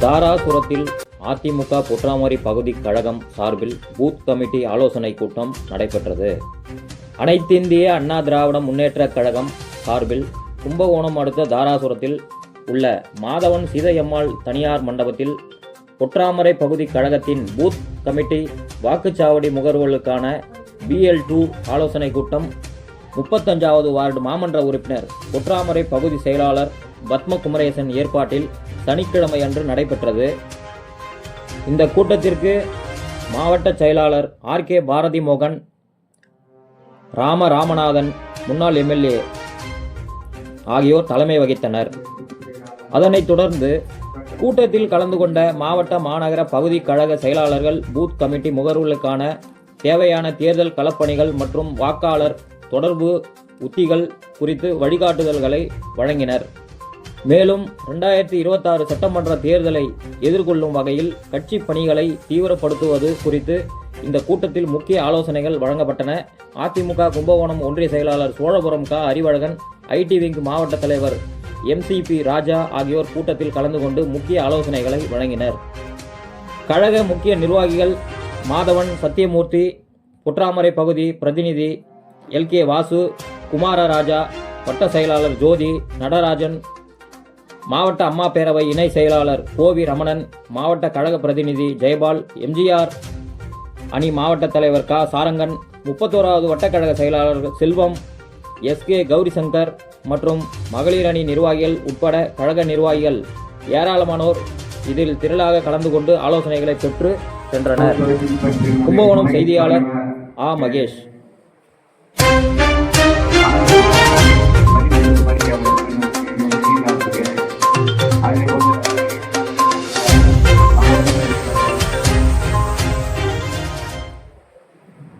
தாராசுரத்தில் அதிமுக புற்றாமரி பகுதி கழகம் சார்பில் booth committee ஆலோசனை கூட்டம் நடைபெற்றது. அனைத்திந்திய அண்ணா திராவிட முன்னேற்றக் கழகம் சார்பில் கும்பகோணம் அடுத்த தாராசுரத்தில் உள்ள மாதவன் சீதையம்மாள் தனியார் மண்டபத்தில் பொற்றாமரை பகுதி கழகத்தின் பூத் கமிட்டி வாக்குச்சாவடி முகர்வுகளுக்கான பிஎல் டூ ஆலோசனை கூட்டம் முப்பத்தஞ்சாவது வார்டு மாமன்ற உறுப்பினர் பொற்றாமரை பகுதி செயலாளர் பத்ம குமரேசன் ஏற்பாட்டில் சனிக்கிழமை அன்று நடைபெற்றது. இந்த கூட்டத்திற்கு மாவட்ட செயலாளர் ஆர் கே பாரதி மோகன் ராம ராமநாதன் முன்னாள் எம்எல்ஏ ஆகியோர் தலைமை வகித்தனர். அதனைத் தொடர்ந்து கூட்டத்தில் கலந்து கொண்ட மாவட்ட மாநகர பகுதி கழக செயலாளர்கள் பூத் கமிட்டி முகர்வுகளுக்கான தேவையான தேர்தல் களப்பணிகள் மற்றும் வாக்காளர் தொடர்பு உத்திகள் குறித்து வழிகாட்டுதல்களை வழங்கினர். மேலும் ரெண்டாயிரத்தி இருபத்தாறு சட்டமன்ற தேர்தலை எதிர்கொள்ளும் வகையில் கட்சி பணிகளை தீவிரப்படுத்துவது குறித்து இந்த கூட்டத்தில் முக்கிய ஆலோசனைகள் வழங்கப்பட்டன. அதிமுக கும்பகோணம் ஒன்றிய செயலாளர் சோழபுரம் க. அறிவழகன் ஐடி விங் மாவட்ட தலைவர் எம்சிபி ராஜா ஆகியோர் கூட்டத்தில் கலந்து கொண்டு முக்கிய ஆலோசனைகளை வழங்கினர். கழக முக்கிய நிர்வாகிகள் மாதவன் சத்தியமூர்த்தி குற்றாமரை பகுதி பிரதிநிதி எல் கே வாசு குமாரராஜா வட்ட செயலாளர் ஜோதி நடராஜன் மாவட்ட அம்மா பேரவை இணை செயலாளர் கோவி ரமணன் மாவட்ட கழக பிரதிநிதி ஜெயபால் எம்ஜிஆர் அணி மாவட்ட தலைவர் க. சாரங்கன் முப்பத்தோராவது வட்டக்கழக செயலாளர் செல்வம் எஸ்கே கௌரி சங்கர் மற்றும் மகளிர் அணி நிர்வாகிகள் உட்பட கழக நிர்வாகிகள் ஏராளமானோர் இதில் திரளாக கலந்து கொண்டு ஆலோசனைகளை பெற்று சென்றனர். கும்பகோணம் செய்தியாளர் ஆ. மகேஷ்.